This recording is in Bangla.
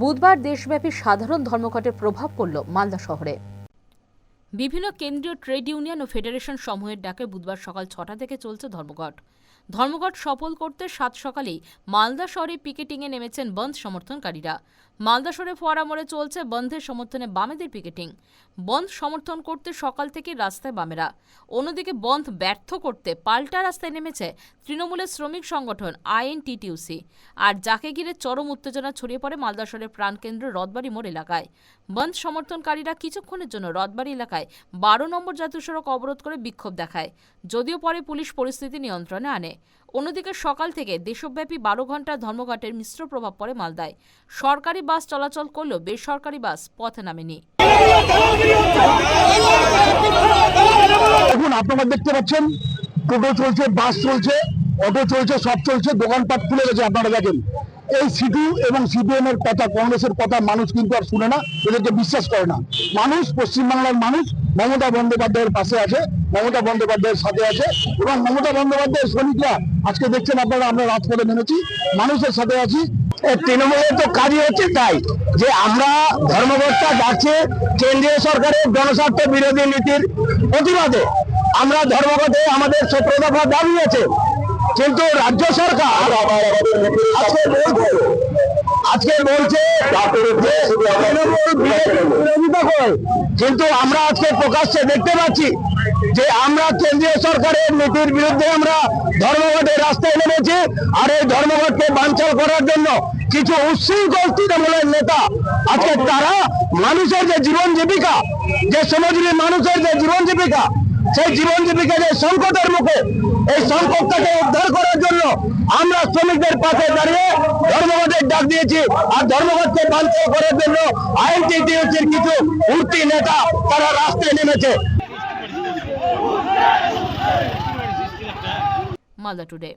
বুধবার দেশব্যাপী সাধারণ ধর্মঘটের প্রভাব পড়ল মালদা শহরে। বিভিন্ন কেন্দ্রীয় ট্রেড ইউনিয়ন ও ফেডারেশন সমূহের ডাকে বুধবার সকাল ছটা থেকে চলছে ধর্মঘট। ধর্মঘট সফল করতে সাত সকালেই মালদা শহরে পিকেটিংয়ে নেমেছেন বন্ধ সমর্থনকারীরা। মালদা শহরে ফোয়ারা মোড়ে চলছে বন্ধের সমর্থনে বামেদের পিকেটিং। বন্ধ সমর্থন করতে সকাল থেকে রাস্তায় বামেরা। অন্যদিকে বন্ধ ব্যর্থ করতে পাল্টা রাস্তায় নেমেছে তৃণমূলের শ্রমিক সংগঠন আইএনটিটিউসি। আর যাকে ঘিরে চরম উত্তেজনা ছড়িয়ে পড়ে মালদা শহরের প্রাণকেন্দ্র রথবাড়ি মোড় এলাকায়। বন্ধ সমর্থনকারীরা কিছুক্ষণের জন্য রথবাড়ি এলাকায় বারো নম্বর জাতীয় সড়ক অবরোধ করে বিক্ষোভ দেখায়। যদিও পরে পুলিশ পরিস্থিতি নিয়ন্ত্রণে আনে। অন্যদিকে সকাল থেকে দেশব্যাপী বারো ঘণ্টার ধর্মঘটের মিশ্র প্রভাব পড়ে মালদায়। সরকারি বাস চলাচল করলেও বেসরকারি বাস পথে নামেনি। আপনারা দেখতে পাচ্ছেন, টোটো চলছে, বাস চলছে, অটো চলছে, সব চলছে, দোকানপাট খুলে গেছে, আপনারা দেখেন। এই সিটু এবং সিপিএম এর কথা, কংগ্রেসের কথা মানুষ কিন্তু আর শুনে না, এদেরকে বিশ্বাস করে না। মানুষ, পশ্চিমবাংলার মানুষ মমতা বন্দ্যোপাধ্যায়ের পাশে আছে মমতা বন্দ্যোপাধ্যায়ের সাথে আছে এবং মমতা বন্দ্যোপাধ্যায়ের শ্রমিকরা আজকে দেখছেন আপনারা আমরা রাজপথে নেমেছি মানুষের সাথে আছি। তৃণমূলের তো কাজই হচ্ছে তাই যে আমরা ধর্মঘটটা যাচ্ছে কেন্দ্রীয় সরকারের জনস্বার্থ বিরোধী নীতির প্রতিবাদে আমরা ধর্মঘটে আমাদের সতেরো দফা দাবি আছে কিন্তু রাজ্য সরকার আজকে বলছে আজকে বলছে বিরোধিতা করে। কিন্তু আমরা আজকে প্রকাশ্যে দেখতে পাচ্ছি যে আমরা কেন্দ্রীয় সরকারের নীতির বিরুদ্ধে আমরা ধর্মঘটের রাস্তায় নেমেছি আর এই ধর্মঘটকে বানচাল করার জন্য কিছু উচ্ছৃঙ্খল তৃণমূলের নেতা আজকে তারা মানুষের যে জীবন জীবিকা যে শ্রমজীবী মানুষের যে জীবন জীবিকা সেই জীবন জীবিকা যে সংকটের মুখে এই সংকটটাকে উদ্ধার করার জন্য আমরা শ্রমিকদের পাশে দাঁড়িয়ে ডাক দিয়েছি। আর ধর্মঘটকে বাঞ্চাল করার জন্য হচ্ছে কিছু উঠতি নেতা তারা রাস্তায় নেমেছে। মালদা টুডে।